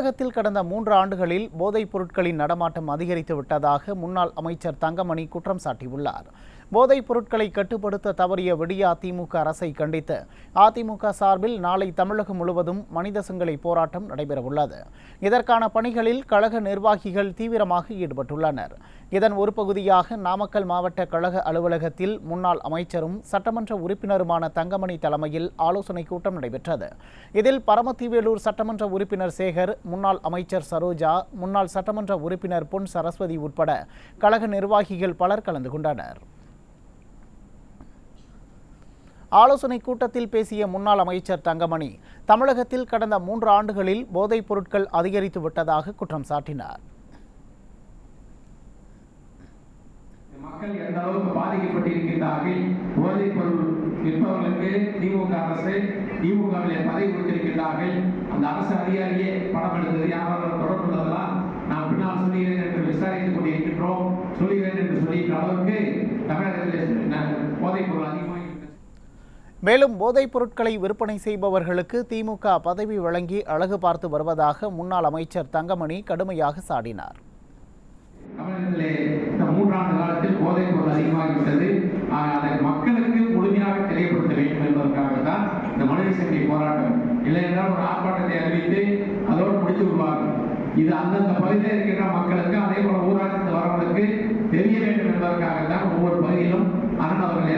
தமிழகத்தில் கடந்த மூன்று ஆண்டுகளில் போதைப் பொருட்களின் நடமாட்டம் அதிகரித்து விட்டதாக முன்னாள் அமைச்சர் தங்கமணி குற்றம் சாட்டியுள்ளார். போதைப் பொருட்களை கட்டுப்படுத்த தவறிய விடிய அதிமுக அரசை கண்டித்து அதிமுக சார்பில் நாளை தமிழகம் முழுவதும் மனித சங்கிலி போராட்டம் நடைபெறவுள்ளது. இதற்கான பணிகளில் கழக நிர்வாகிகள் தீவிரமாக ஈடுபட்டுள்ளனர். இதன் ஒரு பகுதியாக நாமக்கல் மாவட்ட கழக அலுவலகத்தில் முன்னாள் அமைச்சரும் சட்டமன்ற உறுப்பினருமான தங்கமணி தலைமையில் ஆலோசனை கூட்டம் நடைபெற்றது. இதில் பரமத்திவேலூர் சட்டமன்ற உறுப்பினர் சேகர் முன்னாள் அமைச்சர் சரோஜா முன்னாள் சட்டமன்ற உறுப்பினர் பொன் சரஸ்வதி உட்பட கழக நிர்வாகிகள் பலர் கலந்து கொண்டனர். ஆலோசனை கூட்டத்தில் பேசிய முன்னாள் அமைச்சர் தங்கமணி தமிழகத்தில் கடந்த மூன்று ஆண்டுகளில் போதைப் பொருட்கள் அதிகரித்து விட்டதாக குற்றம் சாட்டினார். மக்கள் எந்த அளவுக்கு பாதிக்கப்பட்டிருக்கின்றார்கள்? போதைப் பொருள் விற்பவர்களுக்கு திமுக அரசு திமுகவிலே பதவி கொடுத்திருக்கின்றார்கள். அந்த அரசு அதிகாரியே படம் எடுத்தது யாரும் தொடர்புள்ளதெல்லாம் நான் பின்னால் சொல்லுகிறேன் என்று விசாரித்துக் கொண்டிருக்கின்றோம் சொல்லுகிறேன் என்று சொல்லியிருக்கிற அளவுக்கு தமிழகத்திலே போதைப் பொருள் அதிகமாக மேலும் போதைப் பொருட்களை விற்பனை செய்பவர்களுக்கு திமுக பதவி வழங்கி அழகு பார்த்து வருவதாக முன்னாள் அமைச்சர் தங்கமணி கடுமையாக சாடினார். மூன்றாண்டு காலத்தில் போதைப் பொருள் அதிகமாகிவிட்டது. அதை மக்களுக்கு முழுமையாக தெரியப்படுத்த வேண்டும் இந்த மனித சங்கிலி போராட்டம். இல்லை என்றால் ஒரு ஆர்ப்பாட்டத்தை அறிவித்து அதோடு முடித்து விடுவார்கள். இது அந்தந்த பகுதியில் இருக்கின்ற மக்களுக்கு அதே போல ஊராட்சி வரவர்களுக்கு தெரிய வேண்டும் என்பதற்காகத்தான் ஒவ்வொரு பகுதியிலும் அண்ணன் அவர்கள்